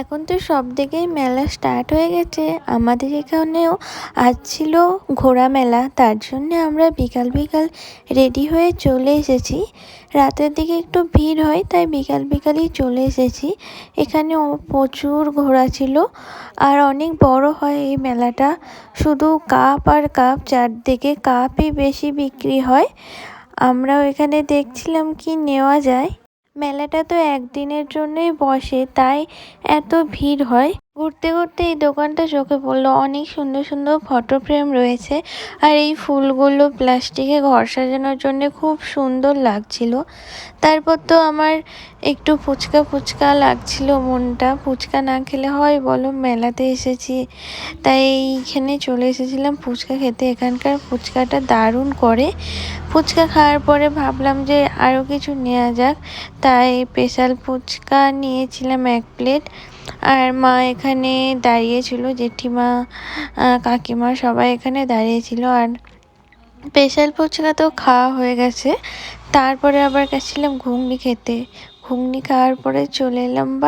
এখন তো সব দিকেই মেলা স্টার্ট হয়ে গেছে। আমাদের এখানেও আজ ছিল ঘোড়া মেলা, তার জন্য আমরা বিকাল বিকাল রেডি হয়ে চলে এসেছি। রাতের দিকে একটু ভিড় হয়, তাই বিকাল বিকালই চলে এসেছি। এখানে প্রচুর ঘোড়া ছিল, আর অনেক বড় হয় এই মেলাটা। শুধু কাপ আর কাপ, চারদিকে কাপই বেশি বিক্রি হয়। আমরাও এখানে দেখছিলাম কি নেওয়া যায়। মেলাটা তো একদিনের জন্যই বসে তাই এত ভিড় হয়। ঘুরতে ঘুরতে এই দোকানটা চোখে পড়ল। অনেক সুন্দর সুন্দর ফটো ফ্রেম রয়েছে আর এই ফুলগুলো প্লাস্টিকে ঘর সাজানোর জন্য খুব সুন্দর লাগছিল। তারপর তো আমার একটু ফুচকা ফুচকা লাগছিল মনটা। ফুচকা না খেলে হয় বলো, মেলাতে এসেছি। তাই এইখানে চলে এসেছিলাম ফুচকা খেতে। এখানকার ফুচকাটা দারুণ করে। ফুচকা খাওয়ার পরে ভাবলাম যে আরও কিছু নেওয়া যাক। তাই স্পেশাল ফুচকা নিয়েছিলাম এক প্লেট আর মা এখানে দাঁড়িয়েছিল জেঠিমা কাকিমা সবাই এখানে দাঁড়িয়েছিল আর স্পেশাল ফুচকা তো খাওয়া হয়ে গেছে। তারপরে আবার গেছিলাম ঘুগনি খেতে। ঘুগনি খাওয়ার পরে চলে এলাম বা